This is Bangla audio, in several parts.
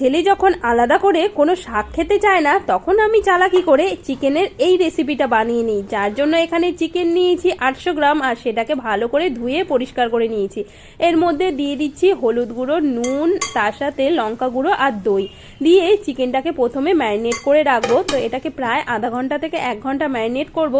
ছেলে যখন আলাদা করে কোনো শাক খেতে চায় না, তখন আমি চালাকি করে চিকেনের এই রেসিপিটা বানিয়ে নিই। যার জন্য এখানে চিকেন নিয়েছি আটশো গ্রাম আর সেটাকে ভালো করে ধুয়ে পরিষ্কার করে নিয়েছি। এর মধ্যে দিয়ে দিচ্ছি হলুদ গুঁড়ো, নুন, তার সাথে লঙ্কা গুঁড়ো আর দই। দিয়ে চিকেনটাকে প্রথমে ম্যারিনেট করে রাখব। তো এটাকে প্রায় আধা ঘণ্টা থেকে এক ঘণ্টা ম্যারিনেট করব।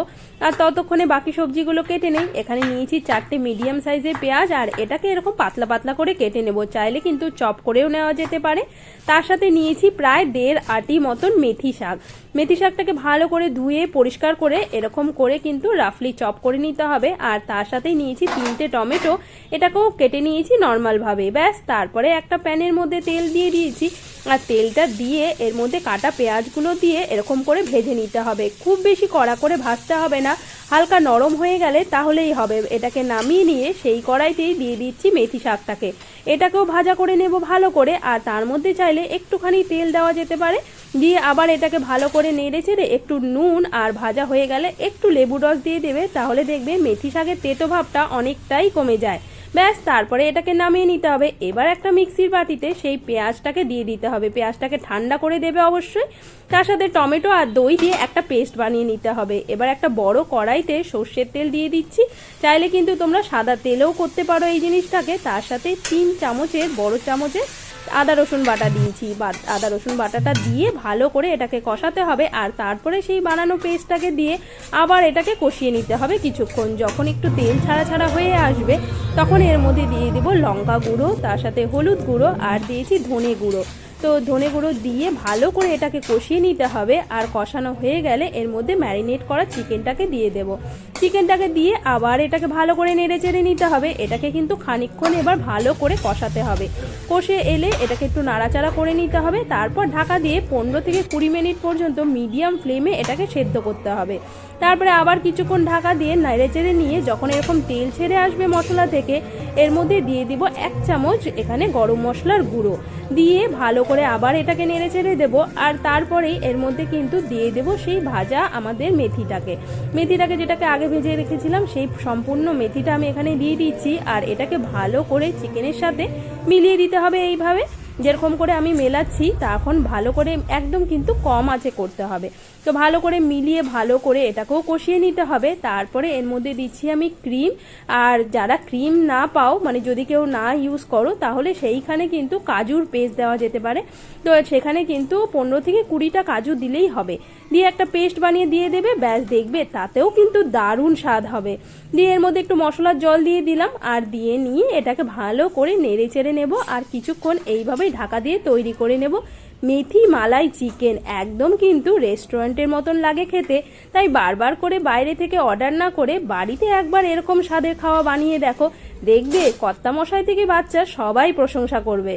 আর ততক্ষণে বাকি সবজিগুলো কেটে নেই। এখানে নিয়েছি চারটে মিডিয়াম সাইজের পেঁয়াজ। আর এটাকে এরকম পাতলা পাতলা করে কেটে নেব। চাইলে কিন্তু চপ করেও নেওয়া যেতে পারে। তার সাথে নিয়েছি প্রায় দেড় আটি মতন মেথি শাক। মেথি শাকটাকে ভালো করে ধুয়ে, পরিষ্কার করে, এরকম করে কিন্তু রাফলি চপ করে নিতে হবে। আর তার সাথে নিয়েছি তিনটে টমেটো। এটাকেও কেটে নিয়েছি নর্মালভাবে ব্যাস, তারপরে একটা প্যানের মধ্যে তেল দিয়ে দিয়েছি। আর তেলটা দিয়ে এর মধ্যে কাটা পেঁয়াজগুলো দিয়ে এরকম করে ভেজে নিতে হবে। খুব বেশি কড়া করে ভাজতে হবে না। হালকা নরম হয়ে গেলে তাহলেই হবে। এটাকে নামিয়ে নিয়ে সেই কড়াইতেই দিয়ে দিচ্ছি মেথি শাকটাকে। এটাকেও ভাজা করে নেব ভালো করে। আর তার মধ্যে চাইলে একটুখানি তেল দেওয়া যেতে পারে। দিয়ে আবার এটাকে ভালো করে নেড়ে চেড়ে একটু নুন আর ভাজা হয়ে গেলে একটু লেবু রস দিয়ে দেবে, তাহলে দেখবে মেথি শাকের তেতো ভাবটা অনেকটাই কমে যায়। ব্যাস, তারপরে এটাকে নামিয়ে নিতে হবে। এবার একটা মিক্সির বাটিতে সেই পেঁয়াজটাকে দিয়ে দিতে হবে। পেঁয়াজটাকে ঠান্ডা করে দেবে অবশ্যই। তার সাথে টমেটো আর দই দিয়ে একটা পেস্ট বানিয়ে নিতে হবে। এবার একটা বড় কড়াইতে সর্ষের তেল দিয়ে দিচ্ছি। চাইলে কিন্তু তোমরা সাদা তেলেও করতে পারো এই জিনিসটাকে। তার সাথে তিন চামচের, বড় চামচের আদা রসুন বাটা দিয়েছি আদা রসুন বাটাটা দিয়ে ভালো করে এটাকে কষাতে হবে, আর তারপরে সেই বানানো পেস্টটাকে দিয়ে আবার এটাকে কষিয়ে নিতে হবে কিছুক্ষণ। যখন একটু তেল ছাড়া ছাড়া হয়ে আসবে, তখন এর মধ্যে দিয়ে দেবো লঙ্কা গুঁড়ো, তার সাথে হলুদ গুঁড়ো, আর দিয়েছি ধনে গুঁড়ো। তো ধনে গুঁড়ো দিয়ে ভালো করে এটাকে কষিয়ে নিতে হবে। আর কষানো হয়ে গেলে এর মধ্যে ম্যারিনেট করা চিকেনটাকে দিয়ে দেব। চিকেনটাকে দিয়ে আবার এটাকে ভালো করে নেড়ে চেড়ে নিতে হবে। এটাকে কিন্তু খানিকক্ষণ এবার ভালো করে কষাতে হবে। কষে এলে এটাকে একটু নাড়াচাড়া করে নিতে হবে। তারপর ঢাকা দিয়ে পনেরো থেকে কুড়ি মিনিট পর্যন্ত মিডিয়াম ফ্লেমে এটাকে সেদ্ধ করতে হবে। তারপরে আবার কিছুক্ষণ ঢাকা দিয়ে নেড়ে চেড়ে নিয়ে যখন এরকম তেল ছেড়ে আসবে মশলা থেকে এর মধ্যে দিয়ে দিব এক চামচ এখানে গরম মশলার গুঁড়ো। দিয়ে ভালো করে আবার এটাকে নেড়ে চেড়ে দেবো। আর তারপরেই এর মধ্যে কিন্তু দিয়ে দেবো সেই ভাজা আমাদের মেথিটাকে। মেথিটাকে যেটাকে আগে ভেজে রেখেছিলাম, সেই সম্পূর্ণ মেথিটা আমি এখানে দিয়ে দিচ্ছি। আর এটাকে ভালো করে চিকেনের সাথে মিলিয়ে দিতে হবে এইভাবে। যেরকম করে আমি মেলাচ্ছি তখন ভালো করে একদম কিন্তু কম আছে করতে হবে। তো ভালো করে মিলিয়ে ভালো করে এটাকেও কষিয়ে নিতে হবে। তারপরে এর মধ্যে দিচ্ছি আমি ক্রিম। আর যারা ক্রিম না পাও মানে যদি কেউ না ইউজ করো, তাহলে সেইখানে কিন্তু কাজুর পেস্ট দেওয়া যেতে পারে। তো সেখানে কিন্তু পনেরো থেকে কুড়িটা কাজু দিলেই হবে। দিয়ে একটা পেস্ট বানিয়ে দিয়ে দেবে, ব্যাস দেখবে তাতেও কিন্তু দারুণ স্বাদ হবে। দিয়ে এর মধ্যে একটু মশলার জল দিয়ে দিলাম। আর দিয়ে নিয়ে এটাকে ভালো করে নেড়ে চেড়ে নেব। আর কিছুক্ষণ এইভাবেই ঢাকা দিয়ে তৈরি করে নেব মেথি মালাই চিকেন। একদম কিন্তু রেস্টুরেন্টের মতন লাগে খেতে। তাই বারবার করে বাইরে থেকে অর্ডার না করে বাড়িতে একবার এরকম স্বাদের খাওয়া বানিয়ে দেখো। দেখবে কর্তামশাই থেকে বাচ্চা সবাই প্রশংসা করবে।